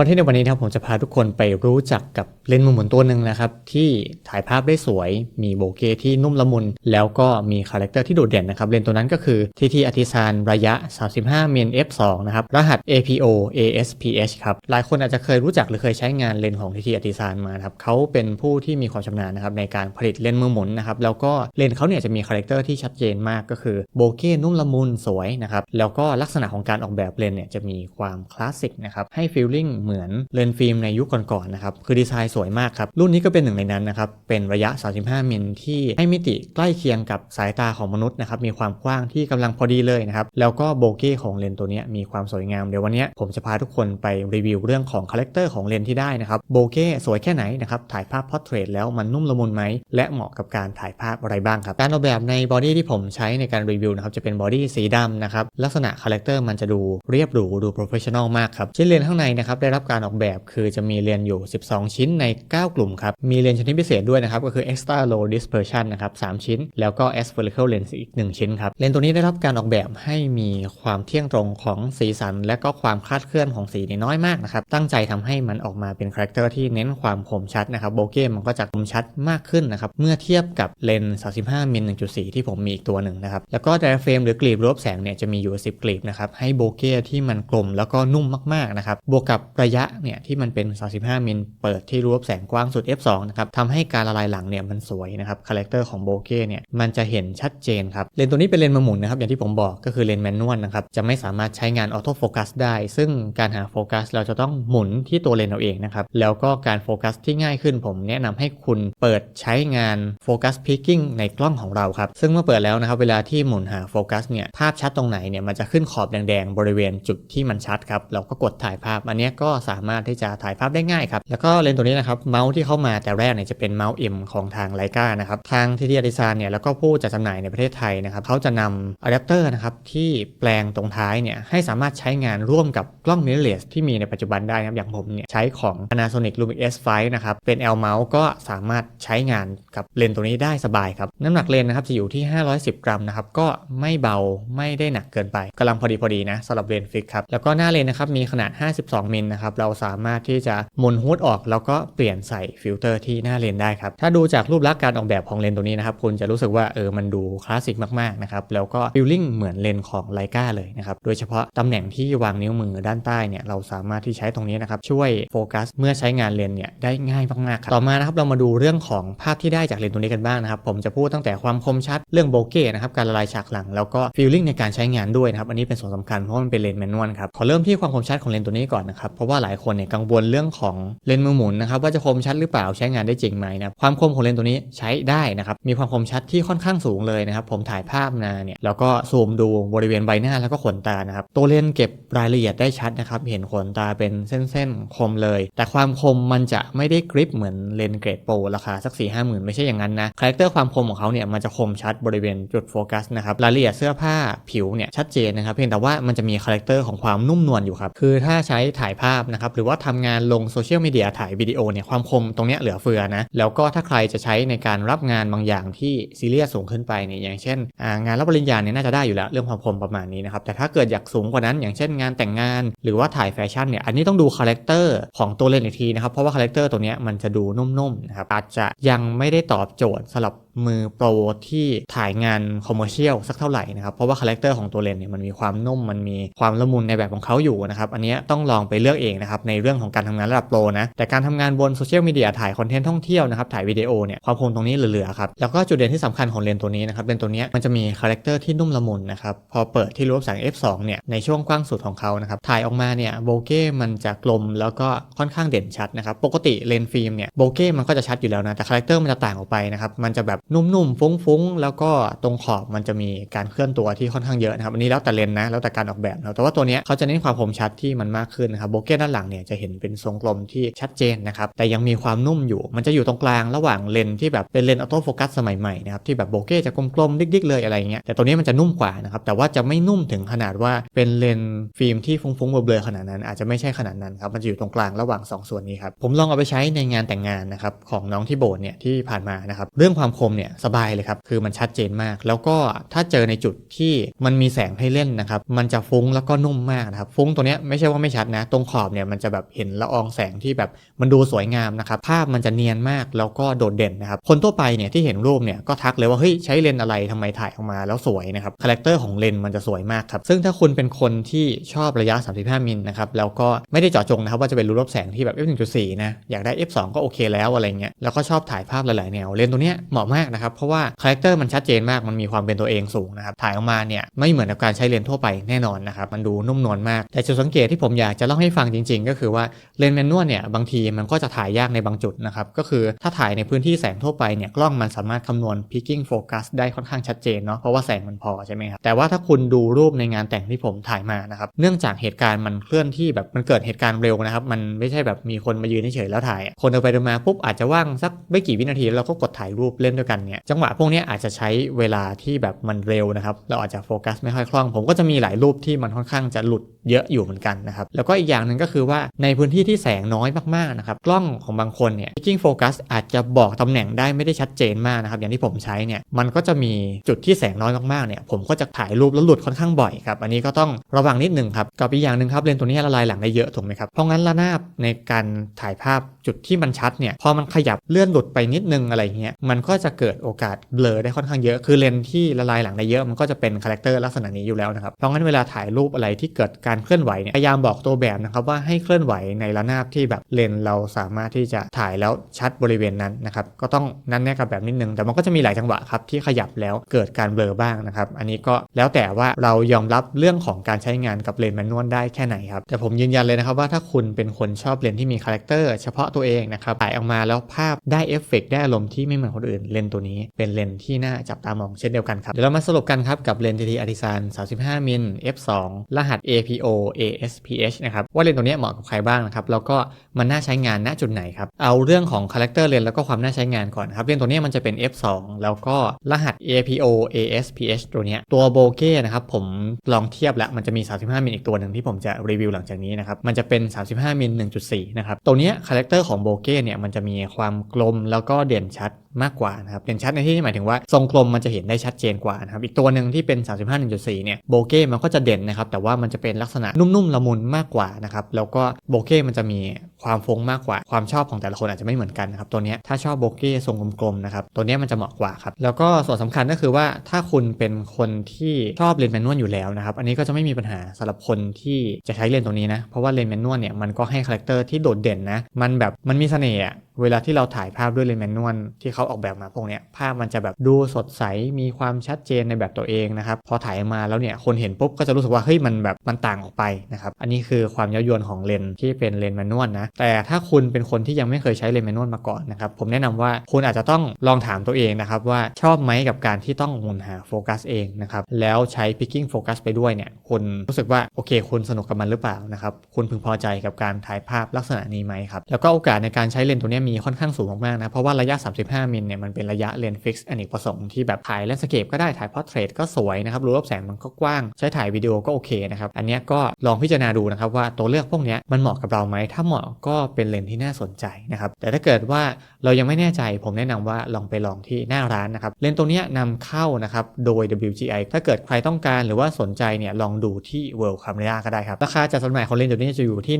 อนเทนต์ในวันนี้นะครับผมจะพาทุกคนไปรู้จักกับเลนส์มุมหมุนตัวหนึ่งนะครับ ที่ถ่ายภาพได้สวย มีโบเกที่นุ่มละมุน แล้วก็มีคาแรคเตอร์ที่โดดเด่นนะครับ เลนส์ตัวนั้นก็คือ TT Artisan ระยะ 35มิล f2 นะครับ รหัส APO ASPH ครับ หลายคนอาจจะเคยรู้จักหรือเคยใช้งานเลนส์ของ TT Artisan มาครับเขาเป็นผู้ที่มีความชำนาญนะครับในการผลิตเลนส์มือหมุนนะครับแล้วก็เลนส์เขาเนี่ยจะมีคาแรคเตอร์ที่ชัดเจนมากก็คือโบเกนุ่มละมุนสวยนะครับแล้วก็ลักษณะของการออกแบบเลนส์เนี่ยจะมีความคลาสสิกนะครับให้ฟีลลิ่งเหมือนเลนส์ฟิล์มในยุคก่อนๆนะครับคือดีไซน์สวยมากครับรุ่นนี้ก็เป็นหนึ่งในนั้นนะครับเป็นระยะ 35 มิลที่ให้มิติใกล้เคียงกับสายตาของมนุษย์นะครับมีความกว้างที่กำลังพอดีเลยนะครับแล้วก็โบเก้ของเลนส์ตัวนี้มีความสวยงามเดี๋ยววันนี้ผมจะพาทุกคนไปรีวิวเรื่องของคาแรคเตอร์ของเลนส์ที่ได้นะครับโบเก้สวยแค่ไหนนะครับถ่ายภาพพอร์เทรตแล้วมันนุ่มละมุนไหมและเหมาะกับการถ่ายภาพอะไรบ้างครับการออกแบบในบอดี้ที่ผมใช้ในการรีวิวนะครับจะเป็นบอดี้สีดำนะครับลักษณะคาแรคเตอร์มันจะดูเรียบหรูดูโปรเฟชชั่นอลมากครับชิ้นเลนข้างในนะครับได้รับการออกแบบคือจะมีเลนส์อยู่ 12 ชิ้นใน 9 กลุ่มครับ มีเลนส์ชนิดพิเศษด้วยนะครับก็คือ extra low dispersion นะครับ 3 ชิ้น แล้วก็ aspherical lens อีก 1 ชิ้นครับ เลนส์ตัวนี้ได้รับการออกแบบให้มีความเที่ยงตรงของสีสัน และก็ความคลาดเคลื่อนของสีน้อยมากนะครับ ตั้งใจทำให้มันออกมาเป็นคาแรคเตอร์ที่เน้นความคมชัดนะครับ โบเก้มันก็จะคมชัดมากขึ้นนะครับ เมื่อเทียบกับเลนส์ 35มิล1.4 ที่ผมมีอีกตัวหนึ่งนะครับ แล้วก็ไดร์เฟรมหรือกลีบรวบแสงเนี่ยจะมีอยู่ 10 กลีบนะครับ ให้โบเก้ที่มันกลมแล้วก็นุ่มมากๆนะครับ บวกกับระยะเนี่ยที่มันเป็น 35 มิลเปิดที่รวบแสงกว้างสุด f2 นะครับทำให้การละลายหลังเนี่ยมันสวยนะครับคาแรคเตอร์ของโบเก้เนี่ยมันจะเห็นชัดเจนครับเลนส์ตัวนี้เป็นเลนส์มาหมุนนะครับอย่างที่ผมบอกก็คือเลนส์แมนนวลนะครับจะไม่สามารถใช้งานออโต้โฟกัสได้ ซึ่งการหาโฟกัสเราจะต้องหมุนที่ตัวเลนส์เราเองนะครับแล้วก็การโฟกัสที่ง่ายขึ้นผมแนะนำให้คุณเปิดใช้งานโฟกัสพิกกิ้งในกล้องของเราครับซึ่งเมื่อเปิดแล้วนะครับเวลาที่หมุนหาโฟกัสเนี่ยภาพชัดตรงไหนเนี่ยมันจะขึ้นขอบแดงๆบริเวณจุดที่มันชัดครับเราก็กดถ่ายภาพอันนี้ก็็สามารถที่จะถ่ายภาพได้ง่ายครับแล้วก็เลนส์ตัวนี้นะครับเมาส์ที่เข้ามาแต่แรกเนี่ยจะเป็นเมาส์ M ของทางไลกานะครับทางทีทีอาริซานเนี่ยแล้วก็ผู้จัดจำหน่ายในประเทศไทยนะครับเขาจะนำอะแดปเตอร์นะครับที่แปลงตรงท้ายเนี่ยให้สามารถใช้งานร่วมกับกล้อง mirrorless ที่มีในปัจจุบันได้นะครับอย่างผมเนี่ยใช้ของ Panasonic Lumix S5 นะครับเป็น L mount ก็สามารถใช้งานกับเลนส์ตัวนี้ได้สบายครับน้ำหนักเลนส์นะครับจะอยู่ที่ 510 กรัมนะครับก็ไม่เบาไม่ได้หนักเกินไปกำลังพอดีพอดีนะสำหรับเลนส์ฟิกครับแล้วก็หน้าเลนนะครับมีขนาด 52มิลนะครับเราสามารถที่จะหมุนฮูดออก แล้วก็เปลี่ยนใส่ฟิลเตอร์ที่หน้าเลนได้ครับถ้าดูจากรูปลักษณ์การออกแบบของเลนตัวนี้นะครับคุณจะรู้สึกว่าเออมันดูคลาสสิกมากๆนะครับแล้วก็ฟิลลิ่งเหมือนเลนของไลกาเลยนะครับโดยเฉพาะตำแหน่งที่วางนิ้วมือด้านใต้เนี่ยเราสามารถที่ใช้ตรงนี้นะครับช่วยโฟกัสเมื่อใช้งานเลนเนี่ยได้ง่ายมากๆครับต่อมานะครับเรามาดูเรื่องของภาพที่ได้จากเลนตัวนี้กันบ้างนะครับผมจะพูดตั้งแต่ความคมชัดเรื่องโบเก้นะครับการละลายฉากหลัง แล้วก็ฟีลลิ่งในการใช้งานด้วยนะครับอันนี้เป็นส่วนสำคัญเพราะมันเป็นเลนแมนนวลครับขอเริ่มที่ความคมชัดของเลนตัวนี้ก่อนนะครับเพราะว่าหลายคนเนี่ยกังวลเรื่องของเลนส์มือหมุนนะครับว่าจะคมชัดหรือเปล่าใช้งานได้จริงไหมนะครับความคมของเลนส์ตัวนี้ใช้ได้นะครับมีความคมชัดที่ค่อนข้างสูงเลยนะครับผมถ่ายภาพมาเนี่ยแล้วก็ซูมดูบริเวณใบหน้าแล้วก็ขนตานะครับตัวเลนส์เก็บรายละเอียดได้ชัดนะครับเห็นขนตาเป็นเส้นๆคมเลย แต่ความคมมันจะไม่ได้กริปเหมือนเลนส์เกรดโปรราคาสัก4ี่ห้าหมื่นไม่ใช่อย่างนั้นนะคาแรคเตอร์ความคมของเขาเนี่ยมันจะคมชัดบริเวณจุดโฟกัสนะครับรายละเอียดเสื้อผ้าผิวเนี่ยชัดเจนนะครับเพียงแต่ว่ามันจะมีคาแรคเตอร์ของความนุ่มนวลอยู่ครับคือถ้าใช้ถ่ายภาพนะครับหรือว่าทำงานลงโซเชียลมีเดียถ่ายวิดีโอเนี่ยความคมตรงเนี้ยเหลือเฟือนะแล้วก็ถ้าใครจะใช้ในการรับงานบางอย่างที่ซีเรียสสูงขึ้นไปเนี่ยอย่างเช่น งานรับปริญญาเนี่ยน่าจะได้อยู่แล้วเรื่องความคมประมาณนี้นะครับแต่ถ้าเกิดอยากสูงกว่านั้น อย่างเช่นงานแต่งงาน หรือว่าถ่ายแฟชั่นเนี่ยอันนี้ต้องดูคาแรคเตอร์ของตัวเลนอีกทีนะครับเพราะว่าคาแรคเตอร์ตัวเนี้ยมันจะดูนุ่มๆนะครับอาจจะยังไม่ได้ตอบโจทย์สำหรับมือโปรที่ถ่ายงานคอมเมอร์เชียลสักเท่าไหร่นะครับ เพราะว่าคาแรคเตอร์ของตัวเลนเนี่ยมันมีความนุ่มมันมีความละมุนในแบบของเขาอยู่นะครับ อันนี้ต้องลองไปเลือกเองนะครับในเรื่องของการทำงานระดับโปรนะ แต่การทำงานบนโซเชียลมีเดียถ่ายคอนเทนต์ท่องเที่ยวนะครับถ่ายวิดีโอเนี่ยความคมตรงนี้เหลือๆครับแล้วก็จุดเด่นที่สำคัญของเลนตัวนี้นะครับเลนตัวนี้มันจะมีคาแรคเตอร์ที่นุ่มละมุนนะครับพอเปิดที่รูปแสง f2 เนี่ยในช่วงกว้างสุดของเขานะครับถ่ายออกมาเนี่ยโบเก้มันจะกลมแล้วก็ค่อนข้างเด่นชัดนะครับปกติเลนฟิล์มเนี่ยโบเก้มันก็จะชัดอยู่แล้วนะแต่คาแรคเตอร์มันจะต่างออกไปนะครับมันจะแบบนุ่มๆฟุ้งๆ แล้วก็ตรงขอบมันจะมีการเคลื่อนตัวที่ค่อนข้างเยอะนะครับอันนี้แล้วแต่เลนนะแล้วแต่การออกแบบนะแต่ว่าตัวนี้เขาจะเน้นความคมชัดที่มันมากขึ้นนะครับโบเก้ด้านหลังเนี่ยจะเห็นเป็นทรงกลมที่ชัดเจนนะครับแต่ยังมีความนุ่มอยู่ มันจะอยู่ตรงกลางระหว่างเลนที่แบบเป็นเลนออโต้โฟกัสสมัยใหม่นะครับที่แบบโบเก้จะกลมๆดิกๆเลยอะไรเงี้ยแต่ตัวนี้มันจะนุ่มกว่านะครับแต่ว่าจะไม่นุ่มถึงขนาดว่าเป็นเลนฟิล์มที่ฟุ้งๆเบลอๆขนาดนั้น อาจจะไม่ใช่ขนาดนั้นครับมันจะอยู่ตรงกลางระหว่าง 2 ส่วนนี้ครับผมลองเอาไปใช้ในงานแต่งงานนะครับของน้องที่โบสเนี่ยที่ผ่านมานะครับเรื่องความคมมเนี่ยสบายเลยครับ คือมันชัดเจนมาก แล้วก็ถ้าเจอในจุดที่มันมีแสงให้เล่นนะครับ มันจะฟุ้งแล้วก็นุ่มมากนะครับ ฟุ้งตัวเนี้ยไม่ใช่ว่าไม่ชัดนะ ตรงขอบเนี่ยมันจะแบบเห็นละอองแสงที่แบบมันดูสวยงามนะครับ ภาพมันจะเนียนมากแล้วก็โดดเด่นนะครับ คนทั่วไปเนี่ยที่เห็นรูปเนี่ยก็ทักเลยว่าเฮ้ยใช้เลนส์อะไรทำไมถ่ายออกมาแล้วสวยนะครับ คาแรคเตอร์ของเลนส์มันจะสวยมากครับ ซึ่งถ้าคุณเป็นคนที่ชอบระยะ 35 มิลนะครับ แล้วก็ไม่ได้เจาะจงนะครับว่าจะเป็นรูรับแสงที่แบบ f 1.4นะ อยากได้ f 2ก็โอเคแล้วอะไรเงี้ย แล้วก็ชอบถ่ายภาพหลายๆแนว เลนตัวเนี้ยเหมาะมากนะครับเพราะว่าคาแรคเตอร์มันชัดเจนมากมันมีความเป็นตัวเองสูงนะครับถ่ายออกมาเนี่ยไม่เหมือนกับการใช้เลนส์ทั่วไปแน่นอนนะครับมันดูนุ่มนวลมาก แต่จุดสังเกตที่ผมอยากจะเล่าให้ฟังจริง ๆ ก็คือว่าเลนส์แมนนวลเนี่ยบางทีมันก็จะถ่ายยากในบางจุดนะครับก็คือถ้าถ่ายในพื้นที่แสงทั่วไปเนี่ยกล้องมันสามารถคำนวณ picking focus ได้ค่อนข้างชัดเจนเนาะเพราะว่าแสงมันพอใช่ไหมครับแต่ว่าถ้าคุณดูรูปในงานแต่งที่ผมถ่ายมานะครับเนื่องจากเหตุการณ์มันเคลื่อนที่แบบมันเกิดเหตุการณ์เร็วนะครับมันไม่ใช่แบบมีคนมายืนเฉยๆแล้วถ่ายคนเดินไปเดินมาปุ๊บอาจจะว่างสักไม่กี่วินาทีแล้วก็กดถ่ายรูปเล่นด้วยกันเนี่ยจังหวะพวกนี้อาจจะใช้เวลาที่แบบมันเร็วนะครับเราอาจจะโฟกัสไม่ค่อยคล่อง ผมก็จะมีหลายรูปที่มันค่อนข้างจะหลุดเยอะอยู่เหมือนกันนะครับแล้วก็อีกอย่างหนึ่งก็คือว่าในพื้นที่ที่แสงน้อยมากๆนะครับกล้องของบางคนเนี่ย picking focus อาจจะบอกตำแหน่งได้ไม่ได้ชัดเจนมากนะครับอย่างที่ผมใช้เนี่ยมันก็จะมีจุดที่แสงน้อยมากๆเนี่ยผมก็จะถ่ายรูปแล้วหลุดค่อนข้างบ่อยครับอันนี้ก็ต้องระวังนิดนึงครับกับอีกอย่างหนึ่งครับเลนส์ตัวนี้ละลายหลังได้เยอะถูกไหมครับเพราะงั้นระนาบในการถ่ายภาพจุดที่มันชัดเนี่ยพอมันขยับเลื่อนหลุดไปนิดนึงอะไรเงี้ยมันก็จะเกิดโอกาสเบลอได้ค่อนข้างเยอะ คือเลนที่ละลายหลังได้เยอะมันก็จะเป็นคาแรคเตอร์ลักษณะนี้อยู่แล้วนะครับ เพราะงั้นเวลาถ่ายรูปอะไรที่เกิดการเคลื่อนไหวเนี่ยพยายามบอกตัวแบบนะครับว่าให้เคลื่อนไหวในระนาบที่แบบเลนเราสามารถที่จะถ่ายแล้วชัดบริเวณนั้นนะครับ ก็ต้องนั่นแน่กับแบบนิดนึง แต่มันก็จะมีหลายจังหวะครับที่ขยับแล้วเกิดการเบลอบ้างนะครับ อันนี้ก็แล้วแต่ว่าเรายอมรับเรื่องของการใช้งานกับเลนส์แมนนวลได้แค่ไหนครับ แต่ผมยืนยันเลยนะครับว่าถ้าคุณเป็นคนชอบเลนส์ที่มีคาแรคเตอร์เฉพาะตัวเองนะครับถ่ายออกมาแล้วภาพได้เอฟเฟกได้อารมณ์ที่ไม่เหมือนคนอื่นเลนส์ตัวนี้เป็นเลนส์ที่น่าจับตามองเช่นเดียวกันครับ เดี๋ยวเรามาสรุปกันครับกับเลนส์ TT Artisan 35มิล f2 รหัส APO ASPH นะครับว่าเลนส์ตัวนี้เหมาะกับใครบ้างนะครับแล้วก็มันน่าใช้งานณจุดไหนครับเอาเรื่องของคาแรคเตอร์เลนส์แล้วก็ความน่าใช้งานก่อนครับเลนส์ตัวนี้มันจะเป็น f2 แล้วก็รหัส APO ASPH ตัวนี้ตัวโบเก้นะครับผมลองเทียบแล้วมันจะมี 35มิลอีกตัวหนึ่งที่ผมจะรีวิวหลังจากนี้นะครับมันจะเป็น 35มิล1.4นะครับตัวนี้คาแรคเตอร์ของโบเก้เนี่ยมันจะมีความกลมแล้วก็เด่นชัดมากกว่านะครับเด่นชัดในที่นี้หมายถึงว่าทรงกลมมันจะเห็นได้ชัดเจนกว่านะครับอีกตัวหนึ่งที่เป็น 35 1.4 เนี่ยโบเก้มันก็จะเด่นนะครับแต่ว่ามันจะเป็นลักษณะนุ่มๆละมุนมากกว่านะครับแล้วก็โบเก้มันจะมีความฟงมากกว่าความชอบของแต่ละคนอาจจะไม่เหมือนกันนะครับตัวนี้ถ้าชอบโบเก้ทรงกลมๆนะครับตัวนี้มันจะเหมาะกว่าครับแล้วก็ส่วนสำคัญก็คือว่าถ้าคุณเป็นคนที่ชอบเลนส์แมนนวลอยู่แล้วนะครับอันนี้ก็จะไม่มีปัญหาสำหรับคนที่จะใช้เลนส์ตัวนี้นะเพราะว่าเลนส์แมนนวลเนี่ยมันก็ให้คาแรคเตอร์ที่โดดเด่นนะมันแบบมันมีเสน่ห์เวลาที่เราถ่ายภาพด้วยเลนส์แมนนวลที่เขาออกแบบมาพวกเนี้ยภาพมันจะแบบดูสดใสมีความชัดเจนในแบบตัวเองนะครับพอถ่ายมาแล้วเนี่ยคนเห็นปุ๊บก็จะรู้สึกว่าเฮ้ยมันแบบมันต่างออกไปนะครับอันนี้คือความเย้ายวนของเลนส์ที่เป็นเลนส์แมนนวลนะแต่ถ้าคุณเป็นคนที่ยังไม่เคยใช้เลนส์แมนนวลมาก่อนนะครับผมแนะนำว่าคุณอาจจะต้องลองถามตัวเองนะครับว่าชอบไหมกับการที่ต้องหมุนหาโฟกัสเองนะครับแล้วใช้ picking focus ไปด้วยเนี่ยคุณรู้สึกว่าโอเค คุณสนุกกับมันหรือเปล่านะครับคุณพึงพอใจกับการถ่ายภาพลักษณะนี้ไหมครับแล้วก็โอกาสในการใช้เลนส์ตัวนี้มีค่อนข้างสูงมากๆนะ เพราะว่าระยะ 35 มิลเนี่ยมันเป็นระยะเลนส์ฟิกซ์อเนกประสงค์ที่แบบถ่ายแลนด์สเคปก็ได้ถ่ายพอร์เทรตก็สวยนะครับรูปแสงมันก็กว้างใช้ถ่ายวิดีโอก็โอเคนะครับอันนี้ก็ลองพิจารณาดูนะครับว่าตัวเลือกพวกนี้มันเหมาะกับเราไหมถ้าเหมาะก็เป็นเลนส์ที่น่าสนใจนะครับแต่ถ้าเกิดว่าเรายังไม่แน่ใจผมแนะนำว่าลองไปลองที่หน้าร้านนะครับเลนส์ตัวนี้นำเข้านะครับโดย WGI ถ้าเกิดใครต้องการหรือว่าสนใจเนี่ยลองดูที่ World Camera ก็ได้ครับราคาจัดจำหน่ายของเลนส์ตัวนี้จะอยู่ที่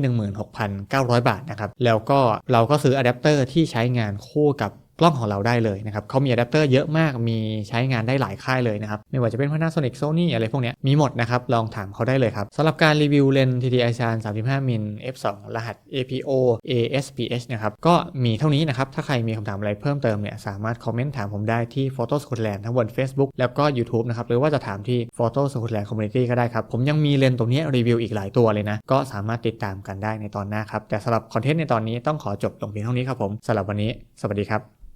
16,900 บาทนะครับแล้วก็เราก็ซื้ออะแดปเตอร์ที่ใช้งานคู่กับ กล้องของเราได้เลยนะครับเขามีอะแดปเตอร์เยอะมากมีใช้งานได้หลายค่ายเลยนะครับไม่ว่าจะเป็น Panasonic Sony อะไรพวกนี้มีหมดนะครับลองถามเขาได้เลยครับสำหรับการรีวิวเลนส์ TTI Chan 35มิล f2 รหัส APO ASPH นะครับก็มีเท่านี้นะครับถ้าใครมีคำถามอะไรเพิ่มเติมเนี่ยสามารถคอมเมนต์ถามผมได้ที่ Photo Scotland ทั้งบน Facebook แล้วก็ YouTube นะครับหรือว่าจะถามที่ Photo Scotland Community ก็ได้ครับผมยังมีเลนส์ตรงนี้รีวิวอีกหลายตัวเลยนะก็สามารถติดตามกันได้ในตอนหน้าครับแต่สำหรับคอนเทนต์ในตอนนี้ต้องขอจบลงเพียงเท่านี้ครับผมสำหรับวันนี้ สวัสดีครับ